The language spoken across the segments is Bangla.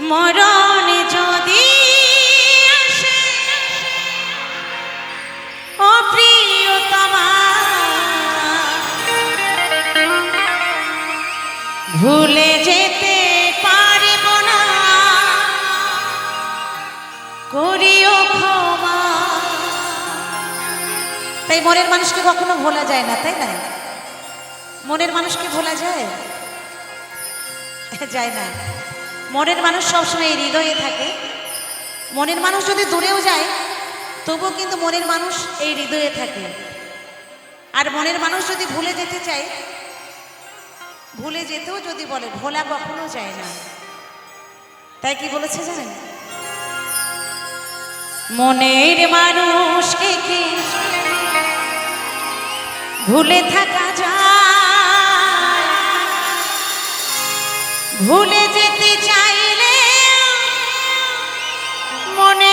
মরণ যদি আসে ভুলে যেতে পারব না। করিও ক্ষমা। তাই মনের মানুষকে কখনো ভোলা যায় না, তাই না? মনের মানুষকে ভোলা যায়? যায় না। মনের মানুষ সবসময় হৃদয়ে থাকে। মনের মানুষ যদি দূরেও যায়, তবুও কিন্তু মনের মানুষ এই হৃদয়ে থাকে। আর মনের মানুষ যদি ভুলে যেতে চায়, ভুলে যেতেও যদি বলে, ভোলা কখনো যায় না। তাই কি বলেছে জানেন? মনের মানুষকে কি ভুলে থাকা যায়? ভুলে যেতে চাইলে মনে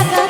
ভুলে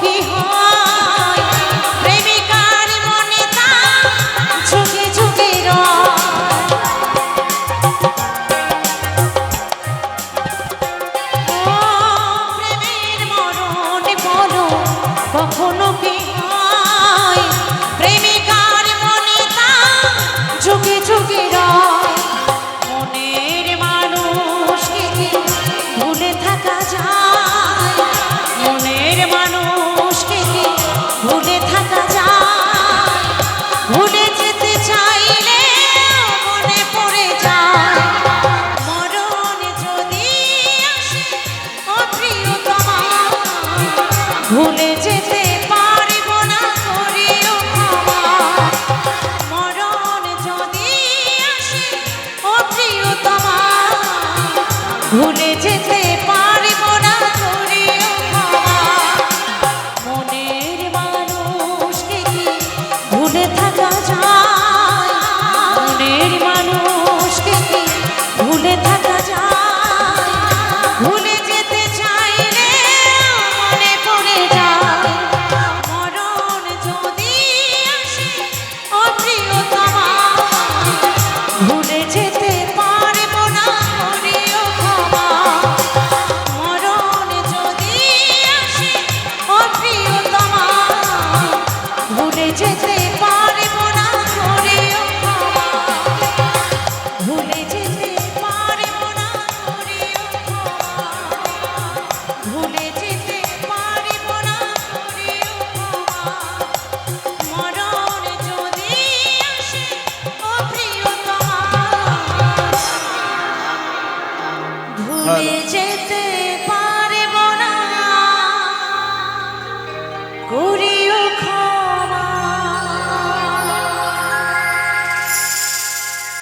কি হয়? ভুলে যেতে প্রিয়তমা ভুলে যেতে পারব